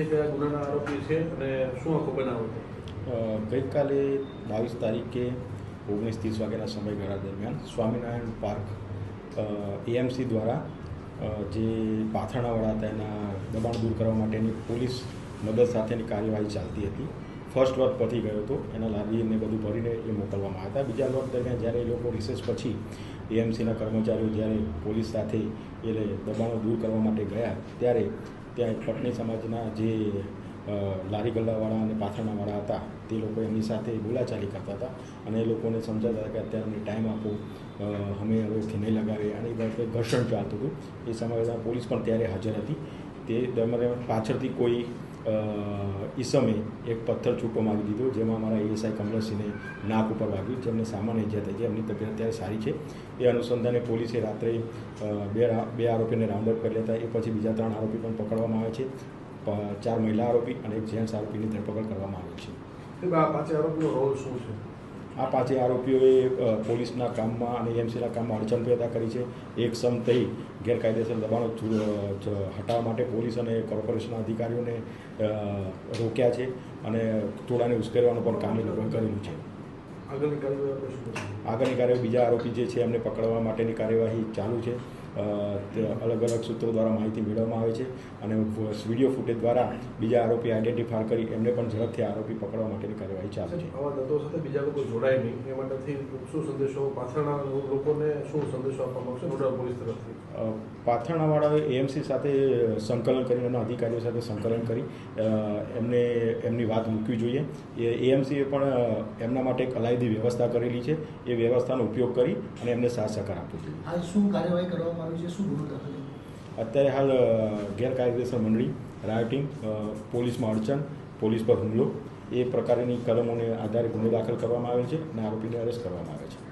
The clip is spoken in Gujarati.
છે કયા ગુનાના આરોપી છે અને શું આખો બનાવ હતો? ગઈકાલે બાવીસ તારીખે ઓગણીસ ત્રીસ વાગ્યાના સમયગાળા દરમિયાન સ્વામિનારાયણ પાર્ક એએમસી દ્વારા જે પાથરણાવાળા હતા એના દબાણ દૂર કરવા માટેની પોલીસ મદદ સાથેની કાર્યવાહી ચાલતી હતી. ફર્સ્ટ વર્ક પતી ગયો હતો. એના લારીને બધું ભરીને એ મોકલવામાં આવ્યા હતા. બીજા વર્ક દરમિયાન જ્યારે એ લોકો રિસેસ પછી એએમસીના કર્મચારીઓ જ્યારે પોલીસ સાથે એ દબાણો દૂર કરવા માટે ગયા, ત્યારે ત્યાં એક પટની સમાજના જે લારી ગલ્લાવાળા અને પાથરણાવાળા હતા, તે લોકો એમની સાથે બોલાચાલી કરતા હતા અને એ લોકોને સમજાતા હતા કે અત્યારે અમને ટાઈમ આપો અમે હવે નહીં લગાવીએ. અને એ બાબતે ઘર્ષણ ચાલતું હતું. એ સમયે પોલીસ પણ ત્યારે હાજર હતી. તે દરમિયાન પાછળથી કોઈ ઈસમે એક પથ્થર છૂટો મારી દીધો, જેમાં અમારા એએસઆઈ કમલસિંહને નાક ઉપર વાગ્યું, જેમને સામાન્ય ઇજા થઈ છે, એમની તબિયત અત્યારે સારી છે. એ અનુસંધાને પોલીસે રાત્રે બે બે આરોપીને રાઉન્ડઅપ કરી લેતા, એ પછી બીજા ત્રણ આરોપી પણ પકડવામાં આવે છે. ચાર મહિલા આરોપી અને એક જેન્ટ્સ આરોપીની ધરપકડ કરવામાં આવી છે. પાંચે આરોપીનો રોલ શું છે? આ પાંચે આરોપીઓએ પોલીસના કામમાં અને એમસીના કામમાં અડચણ પેદા કરી છે. એક સમ થઈ ગેરકાયદેસર દબાણો હટાવવા માટે પોલીસ અને કોર્પોરેશનના અધિકારીઓને રોક્યા છે અને ટોળાને ઉશ્કેરવાનું પણ કામ એ લોકોએ કરેલું છે. આગળની કાર્યવાહી બીજા આરોપી જે છે એમને પકડવા માટેની કાર્યવાહી ચાલુ છે. અલગ અલગ સૂત્રો દ્વારા માહિતી મેળવવામાં આવે છે અને વીડિયો ફૂટેજ દ્વારા બીજા આરોપી આઈડેન્ટિફાય કરી એમને પણ ઝડપથી આરોપી પકડવા માટેની કાર્યવાહી ચાલે છે. આવા દત્તો સાથે બીજા લોકો જોડાય નહીં. એ માટેથી શું સંદેશો પાછળના લોકોને શું સંદેશો આપવા માંગશે? નોડલ પોલીસ તરફથી. પાથરણાવાળાએ એએમસી સાથે સંકલન કરીને એના અધિકારીઓ સાથે સંકલન કરી એમને એમની વાત મૂકવી જોઈએ. એ એએમસીએ પણ એમના માટે એક અલાયદી વ્યવસ્થા કરેલી છે. એ વ્યવસ્થાનો ઉપયોગ કરી અને એમને સાથ સહકાર આપવો જોઈએ. હાલ શું કાર્યવાહી કરવામાં છે શું ગુનો દાખલ અત્યારે હાલ ગેરકાયદેસર મંડળી, રાયોટિંગ પોલીસમાં અડચણ, પોલીસ પર હુમલો, એ પ્રકારની કલમોને આધારે ગુનો દાખલ કરવામાં આવે છે અને આરોપીને અરેસ્ટ કરવામાં આવે છે.